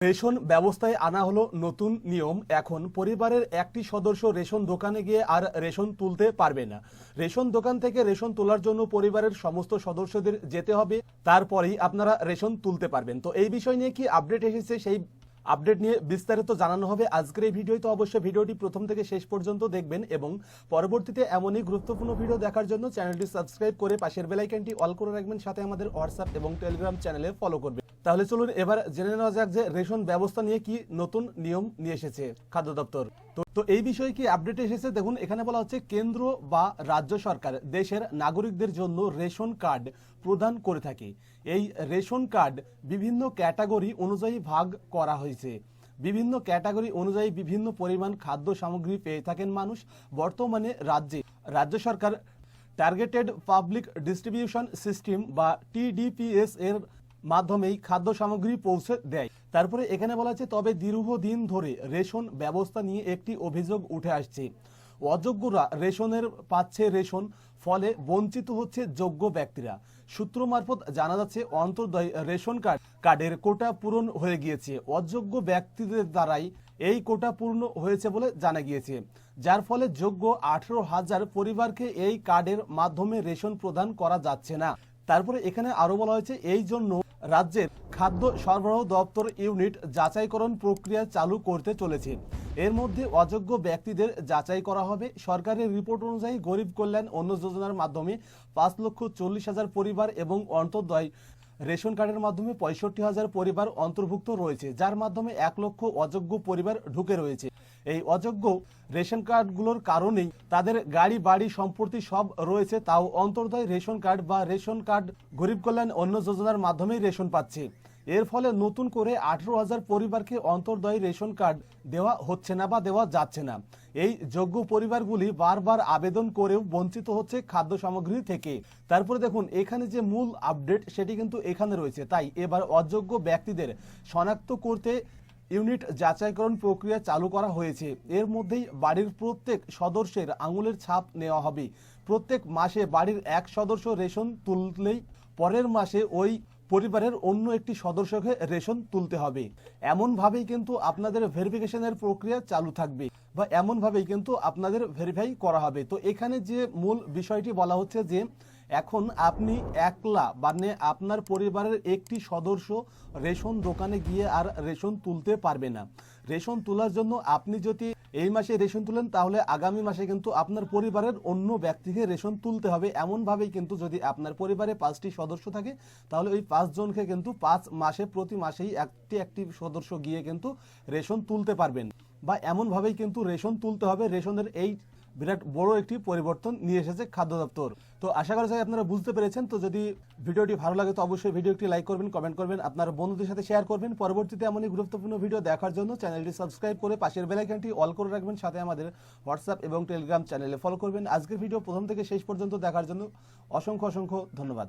Ration ব্যবস্থায় আনা হলো নতুন নিয়ম। এখন পরিবারের একটি সদস্য রেশন দোকানে গিয়ে আর রেশন তুলতে পারবে না। রেশন দোকান থেকে রেশন তোলার জন্য পরিবারের সমস্ত সদস্যদের যেতে হবে। তারপরেই আপনারা রেশন তুলতে পারবেন। তো এই বিষয় নিয়ে কি আপডেট এসেছে সেই আপডেট নিয়ে বিস্তারিত জানানো হবে আজকের এই ভিডিও তো অবশ্যই ভিডিওটি প্রথম থেকে শেষ পর্যন্ত দেখবেন এবং পরবর্তীতে এমনই গুরুত্বপূর্ণ ভিডিও দেখার জন্য চ্যানেলটি সাবস্ক্রাইব করে পাশের বেলাইকনটি অল করে রাখবেন, সাথে আমাদের হোয়াটসঅ্যাপ এবং টেলিগ্রাম চ্যানেলে ফলো করবেন। তাহলে চলুন এবার জেনে নেওয়া যাক যে রেশন ব্যবস্থা নিয়ে কি নতুন নিয়ম নিয়ে এসেছে খাদ্য দপ্তর। তো এই বিষয়ে কি আপডেট এসেছে? দেখুন, এখানে বলা হচ্ছে কেন্দ্র বা রাজ্য সরকার দেশের নাগরিকদের জন্য রেশন কার্ড প্রদান করে থাকে। এই রেশন কার্ড বিভিন্ন ক্যাটাগরি অনুযায়ী ভাগ করা হয়েছে। বিভিন্ন ক্যাটাগরি অনুযায়ী বিভিন্ন পরিমাণ খাদ্য সামগ্রী পেয়ে থাকেন মানুষ বর্তমানে রাজ্যে। রাজ্য সরকার টার্গেটেড পাবলিক ডিস্ট্রিবিউশন সিস্টেম বা টিডিপিএস এর মাধ্যমেই খাদ্য সামগ্রী পৌঁছে দেয়। তারপরে এখানে বলা আছে, তবে দীর্ঘদিন ধরে রেশন ব্যবস্থা নিয়ে একটি অভিযোগ উঠে আসছে। অযোগ্যরা রেশনের পাচ্ছে রেশন, ফলে বঞ্চিত হচ্ছে যোগ্য ব্যক্তিরা। সূত্র মারফত জানা যাচ্ছে, অন্তর্দয় রেশন কার্ড, কার্ডের কোটা পূরণ হয়ে গিয়েছে। অযোগ্য ব্যক্তিদের দ্বারাই এই কোটা পূর্ণ হয়েছে বলে জানা গিয়েছে। যার ফলে যোগ্য আঠেরো হাজার পরিবারকে এই কার্ডের মাধ্যমে রেশন প্রদান করা যাচ্ছে না। তারপরে এখানে আরও বলা হয়েছে, এই জন্য রাজ্যের খাদ্য সরবরাহ দপ্তর ইউনিট যাচাইকরণ প্রক্রিয়া চালু করতে চলেছে। এর মধ্যে অযোগ্য ব্যক্তিদের যাচাই করা হবে। সরকারের রিপোর্ট অনুযায়ী গরিব কল্যাণ অন্ন যোজনার মাধ্যমে পাঁচ লক্ষ চল্লিশ হাজার পরিবার এবং অন্তর্দয় রেশন কার্ডের মাধ্যমে পঁয়ষট্টি হাজার পরিবার অন্তর্ভুক্ত রয়েছে, যার মাধ্যমে এক লক্ষ অযোগ্য পরিবার ঢুকে রয়েছে। এই অযোগ্য রেশন কার্ডগুলোর কারণেই তাদের গাড়ি, বাড়ি সম্পত্তি সব রয়েছে, তাও অন্তর্দয় রেশন কার্ড বা রেশন কার্ড গরিব কল্যাণ অন্ন যোজনার মাধ্যমেই রেশন পাচ্ছে। এর ফলে নতুন করে আঠেরো হাজার পরিবারকে অন্তর্দয় রেশন কার্ড দেওয়া হচ্ছে না বা দেওয়া যাচ্ছে না। এই যোগ্য পরিবারগুলি বারবার আবেদন করেও বঞ্চিত হচ্ছে খাদ্য সামগ্রী থেকে। তারপরে দেখুন, এখানে যে মূল আপডেট সেটি কিন্তু এখানে রয়েছে। তাই এবার অযোগ্য ব্যক্তিদের শনাক্ত করতে ইউনিট যাচাইকরণ প্রক্রিয়া চালু করা হয়েছে। এর মধ্যেই বাড়ির প্রত্যেক সদস্যের আঙুলের ছাপ নেওয়া হবে। প্রত্যেক মাসে বাড়ির এক সদস্য রেশন তুললেই পরের মাসে ওই পরিবারের অন্য একটি সদস্যকে রেশন তুলতে হবে। এমনভাবেই কিন্তু আপনাদের ভেরিফিকেশনের প্রক্রিয়া চালু থাকবে বা এমনভাবেই কিন্তু আপনাদের ভেরিফাই করা হবে। তো এখানে যে মূল বিষয়টি বলা হচ্ছে যে এখন আপনি একলা মানে আপনার পরিবারের একটি সদস্য রেশন দোকানে গিয়ে আর রেশন তুলতে পারবে না। রেশন তোলার জন্য আপনি যদি এই মাসে রেশন তুলেন, তাহলে আগামী মাসে কিন্তু আপনার পরিবারের অন্য ব্যক্তিকে রেশন তুলতে হবে। এমনভাবেই কিন্তু যদি আপনার পরিবারে পাঁচটি সদস্য থাকে, তাহলে ওই পাঁচজনকে কিন্তু পাঁচ মাসে, প্রতি মাসেই একটি একটি সদস্য গিয়ে কিন্তু রেশন তুলতে পারবেন। বা এমনভাবেই কিন্তু রেশন তুলতে হবে। রেশনের এই বিরাট বড় একটি পরিবর্তন নিয়ে এসেছে খাদ্য দপ্তর। তো আশা করা যায় আপনারা বুঝতে পেরেছেন। তো যদি ভিডিওটি ভালো লাগে, তো অবশ্যই ভিডিওটি লাইক করবেন, কমেন্ট করবেন, আপনার বন্ধুদের সাথে শেয়ার করবেন। পরবর্তীতে এমনই গুরুত্বপূর্ণ ভিডিও দেখার জন্য চ্যানেলটি সাবস্ক্রাইব করে পাশের বেলাইকানটি অল করে রাখবেন। সাথে আমাদের হোয়াটসঅ্যাপ এবং টেলিগ্রাম চ্যানেলে ফলো করবেন। আজকের ভিডিও প্রথম থেকে শেষ পর্যন্ত দেখার জন্য অসংখ্য অসংখ্য ধন্যবাদ।